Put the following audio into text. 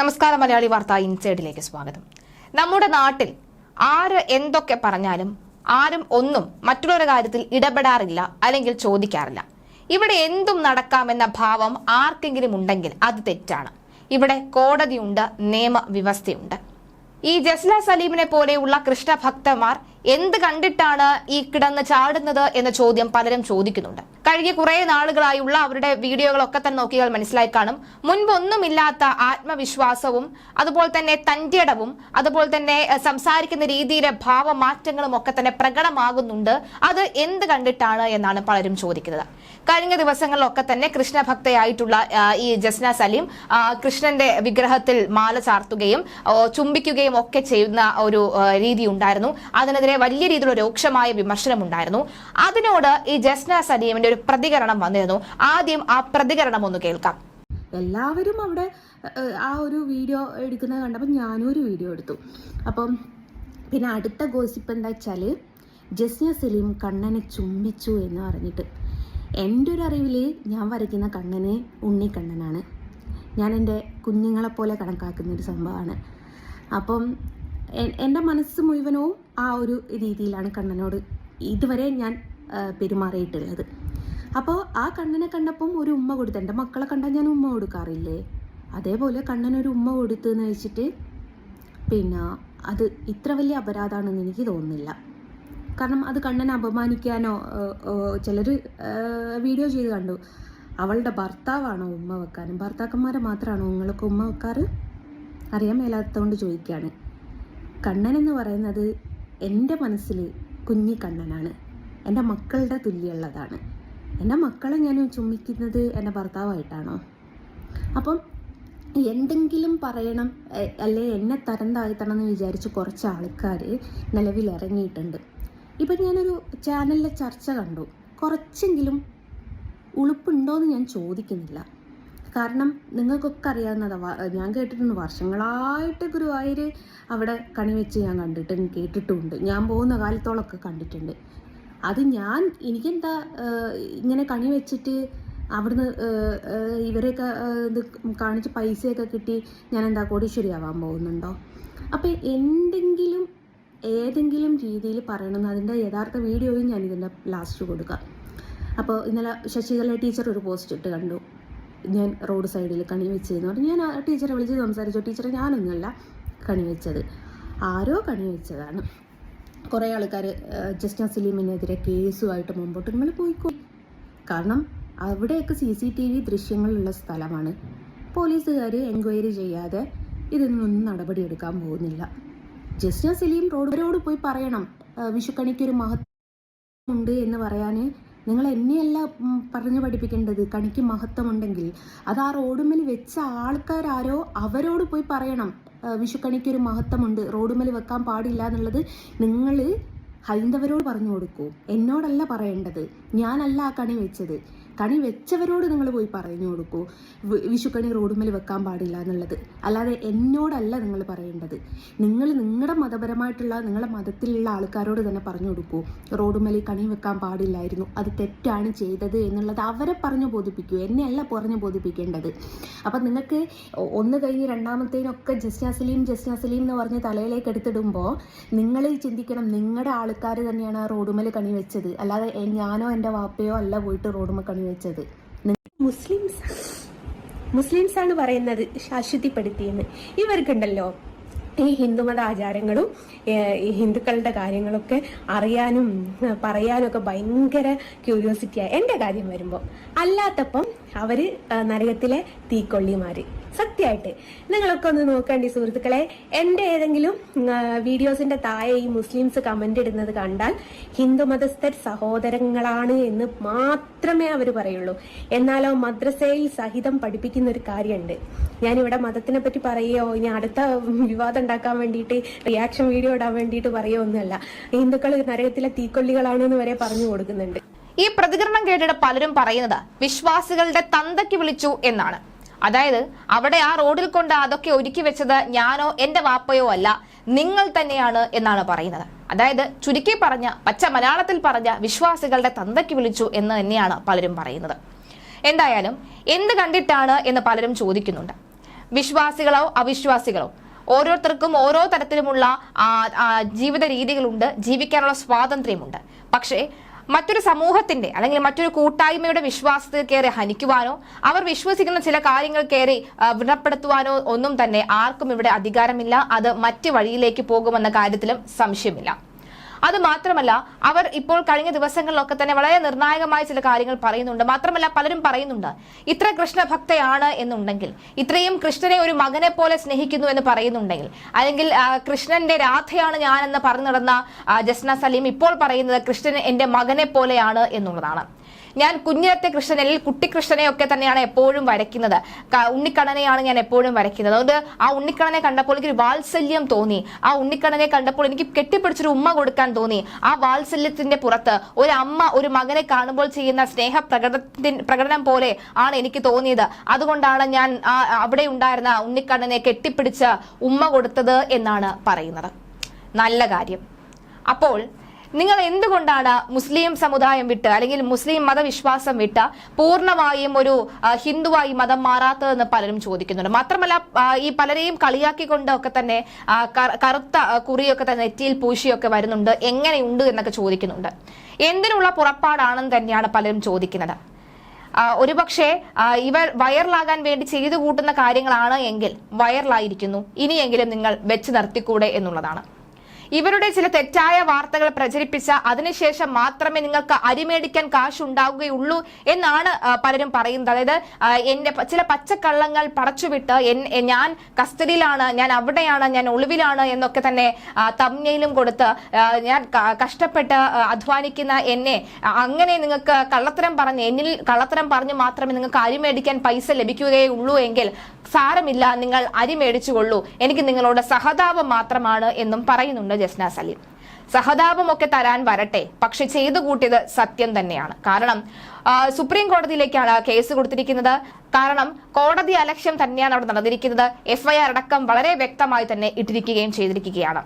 നമസ്കാരം മലയാളി വാർത്ത ഇൻസൈഡിലേക്ക് സ്വാഗതം. നമ്മുടെ നാട്ടിൽ ആര് എന്തൊക്കെ പറഞ്ഞാലും ആരും ഒന്നും മറ്റുള്ളവരുടെ കാര്യത്തിൽ ഇടപെടാറില്ല അല്ലെങ്കിൽ ചോദിക്കാറില്ല. ഇവിടെ എന്തും നടക്കാമെന്ന ഭാവം ആർക്കെങ്കിലും ഉണ്ടെങ്കിൽ അത് തെറ്റാണ്. ഇവിടെ കോടതിയുണ്ട് നിയമവ്യവസ്ഥയുണ്ട്. ഈ ജസ്ല സലീമിനെ പോലെയുള്ള കൃഷ്ണഭക്തന്മാർ എന്ത് കണ്ടിട്ടാണ് ഈ കിടന്ന് ചാടുന്നത് എന്ന ചോദ്യം പലരും ചോദിക്കുന്നുണ്ട്. കഴിഞ്ഞ കുറെ നാളുകളായുള്ള അവരുടെ വീഡിയോകളൊക്കെ തന്നെ നോക്കിയാൽ മനസ്സിലായി കാണും. മുൻപൊന്നുമില്ലാത്ത ആത്മവിശ്വാസവും അതുപോലെ തന്നെ തന്റെടവും അതുപോലെ തന്നെ സംസാരിക്കുന്ന രീതിയിലെ ഭാവമാറ്റങ്ങളും ഒക്കെ തന്നെ പ്രകടമാകുന്നുണ്ട്. അത് എന്ത് കണ്ടിട്ടാണ് എന്നാണ് പലരും ചോദിക്കുന്നത്. കഴിഞ്ഞ ദിവസങ്ങളിലൊക്കെ തന്നെ കൃഷ്ണഭക്തയായിട്ടുള്ള ഈ ജസ്ന സലീം കൃഷ്ണന്റെ വിഗ്രഹത്തിൽ മാല ചാർത്തുകയും ചുംബിക്കുകയും ഒക്കെ ചെയ്യുന്ന ഒരു രീതി ഉണ്ടായിരുന്നു. അതിനെതിരെ വലിയ രീതിയിലുള്ള രൂക്ഷമായ വിമർശനം ഉണ്ടായിരുന്നു അതിനോട് ഈ ജസ്ന സലീമിന്റെ ഒരു പ്രതികരണം വന്നിരുന്നു. ആദ്യം ആ പ്രതികരണം ഒന്ന് കേൾക്കാം. എല്ലാവരും അവിടെ ആ ഒരു വീഡിയോ എടുക്കുന്നത് കണ്ടപ്പോൾ ഞാനും ഒരു വീഡിയോ എടുത്തു. അപ്പം പിന്നെ അടുത്ത ഗോസിപ്പ് എന്താ വെച്ചാൽ ജസ്ന സലീം കണ്ണനെ ചുംബിച്ചു എന്ന് പറഞ്ഞിട്ട്. എന്റെ ഒരു അറിവിൽ ഞാൻ വരയ്ക്കുന്ന കണ്ണന് ഉണ്ണിക്കണ്ണനാണ്. ഞാൻ എന്റെ കുഞ്ഞുങ്ങളെപ്പോലെ കണക്കാക്കുന്ന ഒരു സംഭവമാണ്. അപ്പം എന്റെ മനസ്സ് മുഴുവനവും ആ ഒരു രീതിയിലാണ് കണ്ണനോട് ഇതുവരെ ഞാൻ പെരുമാറിയിട്ടുള്ളത്. അപ്പോൾ ആ കണ്ണനെ കണ്ടപ്പം ഒരു ഉമ്മ കൊടുത്ത് എന്റെ മക്കളെ കണ്ടാൽ ഞാൻ ഉമ്മ കൊടുക്കാറില്ലേ? അതേപോലെ കണ്ണനൊരു ഉമ്മ കൊടുത്തെന്ന് വെച്ചിട്ട് പിന്നെ അത് ഇത്ര വലിയ അപരാധമാണെന്ന് എനിക്ക് തോന്നുന്നില്ല. കാരണം അത് കണ്ണനെ അപമാനിക്കാനോ ചിലർ വീഡിയോ ചെയ്ത് കണ്ടു. അവളുടെ ഭർത്താവാണോ ഉമ്മ വെക്കാനും? ഭർത്താക്കന്മാരെ മാത്രമാണോ നിങ്ങൾക്ക് ഉമ്മ വെക്കാറ്? അറിയാൻ മേലാത്തതുകൊണ്ട് ചോദിക്കുകയാണ് കണ്ണൻ എന്ന് പറയുന്നത് എന്റെ മനസ്സിൽ കുഞ്ഞിക്കണ്ണനാണ് എന്റെ മക്കളുടെ തുല്യമുള്ളതാണ്. എന്റെ മക്കളെ ഞാൻ ചുമ്മിക്കുന്നത് എന്റെ ഭർത്താവായിട്ടാണോ? അപ്പം എന്തെങ്കിലും പറയണം അല്ലെ എന്നെ തരം താഴ്ത്തണം എന്ന് വിചാരിച്ച് കുറച്ച് ആൾക്കാർ നിലവിൽ ഇറങ്ങിയിട്ടുണ്ട് ഇപ്പം ഞാനൊരു ചാനലിലെ ചർച്ച കണ്ടു. കുറച്ചെങ്കിലും ഉളുപ്പുണ്ടോ എന്ന് ഞാൻ ചോദിക്കുന്നില്ല. കാരണം നിങ്ങൾക്കൊക്കെ അറിയാവുന്നതാണ് ഞാൻ കേട്ടിട്ടുണ്ട് വർഷങ്ങളായിട്ട് ഗുരുവായൂർ അവിടെ കണിവെച്ച് ഞാൻ കണ്ടിട്ടുണ്ട് കേട്ടിട്ടുമുണ്ട് ഞാൻ പോകുന്ന കാലത്തോളമൊക്കെ കണ്ടിട്ടുണ്ട്. അത് ഞാൻ എനിക്കെന്താ ഇങ്ങനെ കണി വെച്ചിട്ട് അവിടുന്ന് ഇവരെയൊക്കെ ഇത് കാണിച്ച് പൈസയൊക്കെ കിട്ടി ഞാൻ എന്താ കോടീശ്വരിയാവാൻ പോകുന്നുണ്ടോ? അപ്പോൾ എന്തെങ്കിലും ഏതെങ്കിലും രീതിയിൽ പറയണമെന്ന് അതിന്റെ യഥാർത്ഥ വീഡിയോയും ഞാൻ ഇതിന്റെ ലാസ്റ്റ് കൊടുക്കാം. അപ്പോൾ ഇന്നലെ ശശികല ടീച്ചർ ഒരു പോസ്റ്റ് ഇട്ട് കണ്ടു. ഞാൻ റോഡ് സൈഡിൽ കണി വെച്ചതെന്ന് പറഞ്ഞു. ഞാൻ ആ ടീച്ചറെ വിളിച്ച് സംസാരിച്ചു. ടീച്ചറെ ഞാനൊന്നുമല്ല കണി വെച്ചത്. ആരോ കണി വെച്ചതാണ്. കുറേ ആൾക്കാർ ജസ്റ്റ് സലീമിനെതിരെ കേസുമായിട്ട് മുമ്പോട്ട് നിങ്ങൾ പോയിക്കോ. കാരണം അവിടെയൊക്കെ സി സി ടി വി ദൃശ്യങ്ങളുള്ള സ്ഥലമാണ്. പോലീസുകാർ എൻക്വയറി ചെയ്യാതെ ഇതിനൊന്നും നടപടിയെടുക്കാൻ പോകുന്നില്ല. ജസ്റ്റിൻ സലീം റോഡിനോട് പോയി പറയണം. വിഷുക്കണിക്കൊരു മഹത്വം ഉണ്ട് എന്ന് പറയാൻ നിങ്ങൾ എന്നെയല്ല പറഞ്ഞു പഠിപ്പിക്കേണ്ടത്. കണിക്ക് മഹത്വമുണ്ടെങ്കിൽ. അത് ആ റോഡുമ്മൽ വെച്ച ആൾക്കാരാരോ അവരോട് പോയി പറയണം. വിഷുക്കണിക്ക് ഒരു മഹത്വമുണ്ട്. റോഡുമ്മൽ വെക്കാൻ പാടില്ല എന്നുള്ളത് നിങ്ങൾ ഹൈന്ദവരോട് പറഞ്ഞു കൊടുക്കൂ. എന്നോടല്ല പറയേണ്ടത്. ഞാനല്ല ആ കണി വെച്ചത്. കണി വെച്ചവരോട് നിങ്ങൾ പോയി പറഞ്ഞു കൊടുക്കൂ. വിഷുക്കണി റോഡുമേൽ വെക്കാൻ പാടില്ല എന്നുള്ളത്. അല്ലാതെ എന്നോടല്ല നിങ്ങൾ പറയേണ്ടത്. നിങ്ങൾ നിങ്ങളുടെ മതപരമായിട്ടുള്ള നിങ്ങളുടെ മതത്തിലുള്ള ആൾക്കാരോട് തന്നെ പറഞ്ഞു കൊടുക്കൂ. റോഡുമേൽ കണി വെക്കാൻ പാടില്ലായിരുന്നു. അത് തെറ്റാണ് ചെയ്തത് എന്നുള്ളത് അവരെ പറഞ്ഞു ബോധിപ്പിക്കൂ. എന്നെയല്ല പറഞ്ഞു ബോധിപ്പിക്കേണ്ടത്. അപ്പം നിങ്ങൾക്ക് ഒന്ന് കഴിഞ്ഞ് രണ്ടാമത്തേനൊക്കെ ജസ്ന സലീം എന്ന് പറഞ്ഞ് തലയിലേക്ക് എടുത്തിടുമ്പോൾ നിങ്ങൾ ചിന്തിക്കണം നിങ്ങളുടെ ആൾക്കാർ തന്നെയാണ് ആ റോഡുമേൽ കണി വെച്ചത്. അല്ലാതെ ഞാനോ എന്റെ വാപ്പയോ അല്ല പോയിട്ട് റോഡുമേൽ കണി വെച്ചത് മുസ്ലിംസ് മുസ്ലിംസ് ആണ് പറയുന്നത് ശാശ്വതിപ്പെടുത്തിയെന്ന്. ഇവർക്കുണ്ടല്ലോ ഈ ഹിന്ദുമത ആചാരങ്ങളും ഈ ഹിന്ദുക്കളുടെ കാര്യങ്ങളൊക്കെ അറിയാനും പറയാനൊക്കെ ഭയങ്കര ക്യൂരിയോസിറ്റിയാണ് എന്റെ കാര്യം വരുമ്പോൾ അല്ലാത്തപ്പം അവർ നരകത്തിലെ നരകത്തിലെ തീക്കൊള്ളിമാര്. സത്യമായിട്ട്. നിങ്ങളൊക്കെ ഒന്ന് നോക്കേണ്ടി സുഹൃത്തുക്കളെ എന്റെ ഏതെങ്കിലും വീഡിയോസിന്റെ താഴെ ഈ മുസ്ലിംസ് കമന്റ് ഇടുന്നത് കണ്ടാൽ ഹിന്ദു മതസ്ഥർ സഹോദരങ്ങളാണ് എന്ന് മാത്രമേ അവർ പറയുള്ളൂ. എന്നാലോ മദ്രസയിൽ സഹിതം പഠിപ്പിക്കുന്ന ഒരു കാര്യമുണ്ട്. ഞാനിവിടെ മതത്തിനെ പറ്റി പറയുകയോ ഇനി അടുത്ത വിവാദം ഉണ്ടാക്കാൻ വേണ്ടിയിട്ട് റിയാക്ഷൻ വീഡിയോ ഇടാൻ വേണ്ടിയിട്ട് പറയുകയോ ഒന്നുമല്ല. ഹിന്ദുക്കൾ നരകത്തിലെ തീക്കൊള്ളികളാണെന്ന് വരെ പറഞ്ഞു കൊടുക്കുന്നുണ്ട്. ഈ പ്രതികരണം കേട്ടിട്ട് പലരും പറയുന്നത് വിശ്വാസികളുടെ തന്തയ്ക്ക് വിളിച്ചു എന്നാണ്. അതായത് അവിടെ ആ റോഡിൽ കൊണ്ട് അതൊക്കെ ഒരുക്കി വെച്ചത് ഞാനോ എന്റെ വാപ്പയോ അല്ല നിങ്ങൾ തന്നെയാണ് എന്നാണ് പറയുന്നത്. അതായത് ചുരുക്കി പറഞ്ഞ പച്ച മലയാളത്തിൽ പറഞ്ഞ വിശ്വാസികളുടെ തന്തയ്ക്ക് വിളിച്ചു എന്ന് തന്നെയാണ് പലരും പറയുന്നത്. എന്തായാലും എന്ത് കണ്ടിട്ടാണ് എന്ന് പലരും ചോദിക്കുന്നുണ്ട്. വിശ്വാസികളോ അവിശ്വാസികളോ? ഓരോരുത്തർക്കും ഓരോ തരത്തിലുമുള്ള ജീവിത രീതികളുണ്ട് ജീവിക്കാനുള്ള സ്വാതന്ത്ര്യമുണ്ട്. പക്ഷേ മറ്റൊരു സമൂഹത്തിന്റെ അല്ലെങ്കിൽ മറ്റൊരു കൂട്ടായ്മയുടെ വിശ്വാസത്തിൽ കയറി ഹനിക്കുവാനോ അവർ വിശ്വസിക്കുന്ന ചില കാര്യങ്ങൾ കയറി വ്രണപ്പെടുത്തുവാനോ ഒന്നും തന്നെ ആർക്കും ഇവിടെ അധികാരമില്ല. അത് മറ്റ് വഴിയിലേക്ക് പോകുമെന്ന കാര്യത്തിലും സംശയമില്ല. അത് മാത്രമല്ല അവർ ഇപ്പോൾ കഴിഞ്ഞ ദിവസങ്ങളിലൊക്കെ തന്നെ വളരെ നിർണായകമായ ചില കാര്യങ്ങൾ പറയുന്നുണ്ട്. മാത്രമല്ല പലരും പറയുന്നുണ്ട് ഇത്ര കൃഷ്ണഭക്തയാണ് എന്നുണ്ടെങ്കിൽ ഇത്രയും കൃഷ്ണനെ ഒരു മകനെ പോലെ സ്നേഹിക്കുന്നു എന്ന് പറയുന്നുണ്ടെങ്കിൽ അല്ലെങ്കിൽ കൃഷ്ണന്റെ രാധയാണ് ഞാൻ എന്ന് പറഞ്ഞു നടന്ന ജസ്ന സലീം ഇപ്പോൾ പറയുന്നത് കൃഷ്ണൻ എന്റെ മകനെ പോലെയാണ് എന്നുള്ളതാണ്. ഞാൻ കുഞ്ഞിലത്തെ അല്ലെങ്കിൽ കുട്ടിക്കൃഷ്ണനെ ഒക്കെ തന്നെയാണ് എപ്പോഴും വരയ്ക്കുന്നത്. ഉണ്ണിക്കണ്ണനെയാണ് ഞാൻ എപ്പോഴും വരയ്ക്കുന്നത്. അതുകൊണ്ട് ആ ഉണ്ണിക്കണ്ണനെ കണ്ടപ്പോൾ എനിക്കൊരു വാത്സല്യം തോന്നി. ആ ഉണ്ണിക്കണ്ണനെ കണ്ടപ്പോൾ എനിക്ക് കെട്ടിപ്പിടിച്ചൊരു ഉമ്മ കൊടുക്കാൻ തോന്നി. ആ വാത്സല്യത്തിന്റെ പുറത്ത് ഒരു അമ്മ ഒരു മകനെ കാണുമ്പോൾ ചെയ്യുന്ന സ്നേഹ പ്രകടനം പോലെ ആണ് എനിക്ക് തോന്നിയത്. അതുകൊണ്ടാണ് ഞാൻ അവിടെ ഉണ്ടായിരുന്ന ഉണ്ണിക്കണ്ണനെ കെട്ടിപ്പിടിച്ച് ഉമ്മ കൊടുത്തത് എന്നാണ് പറയുന്നത്. നല്ല കാര്യം. അപ്പോൾ നിങ്ങൾ എന്തുകൊണ്ടാണ് മുസ്ലിം സമുദായം വിട്ട് അല്ലെങ്കിൽ മുസ്ലിം മതവിശ്വാസം വിട്ട് പൂർണമായും ഒരു ഹിന്ദുവായി മതം മാറാത്തതെന്ന് പലരും ചോദിക്കുന്നുണ്ട്. മാത്രമല്ല ഈ പലരെയും കളിയാക്കിക്കൊണ്ട് ഒക്കെ തന്നെ കറുത്ത കുറിയൊക്കെ തന്നെ നെറ്റിയിൽ പൂശിയൊക്കെ വരുന്നുണ്ട്. എങ്ങനെയുണ്ട് എന്നൊക്കെ ചോദിക്കുന്നുണ്ട്. എന്തിനുള്ള പുറപ്പാടാണെന്ന് തന്നെയാണ് പലരും ചോദിക്കുന്നത്. ഒരുപക്ഷെ ഇവർ വൈറലാകാൻ വേണ്ടി ചെയ്തു കൂട്ടുന്ന കാര്യങ്ങളാണ് എങ്കിൽ വൈറലായിരിക്കുന്നു ഇനിയെങ്കിലും നിങ്ങൾ വെച്ച് നിർത്തിക്കൂടെ എന്നുള്ളതാണ്. ഇവരുടെ ചില തെറ്റായ വാർത്തകൾ പ്രചരിപ്പിച്ച അതിനുശേഷം മാത്രമേ നിങ്ങൾക്ക് അരിമേടിക്കാൻ കാശുണ്ടാവുകയുള്ളൂ എന്നാണ് പലരും പറയുന്നത്. അതായത് എന്റെ ചില പച്ചക്കള്ളങ്ങൾ പടച്ചുവിട്ട് എൻ- ഞാൻ കസ്റ്റഡിയിലാണ് ഞാൻ അവിടെയാണ് ഞാൻ ഒളിവിലാണ് എന്നൊക്കെ തന്നെ തമ്നയിലും കൊടുത്ത് ഞാൻ കഷ്ടപ്പെട്ട് അധ്വാനിക്കുന്ന എന്നെ അങ്ങനെ നിങ്ങൾക്ക് കള്ളത്തരം പറഞ്ഞ് എന്നിൽ കള്ളത്തരം പറഞ്ഞ് മാത്രമേ നിങ്ങൾക്ക് അരിമേടിക്കാൻ പൈസ ലഭിക്കുകയുള്ളൂ എങ്കിൽ സാരമില്ല നിങ്ങൾ അരി മേടിച്ചുകൊള്ളൂ. എനിക്ക് നിങ്ങളോട് സഹതാപം മാത്രമാണ് എന്നും പറയുന്നുണ്ട് ജസ്ന സലീം. സഹതാപമൊക്കെ തരാൻ വരട്ടെ പക്ഷെ ചെയ്തു കൂട്ടിയത് സത്യം തന്നെയാണ്. കാരണം സുപ്രീം കോടതിയിലേക്കാണ് കേസ് കൊടുത്തിരിക്കുന്നത്. കാരണം കോടതി അലക്ഷ്യം തന്നെയാണ് അവിടെ നടന്നിരിക്കുന്നത്. എഫ്ഐആർ അടക്കം വളരെ വ്യക്തമായി തന്നെ ഇട്ടിരിക്കുകയും ചെയ്തിരിക്കുകയാണ്.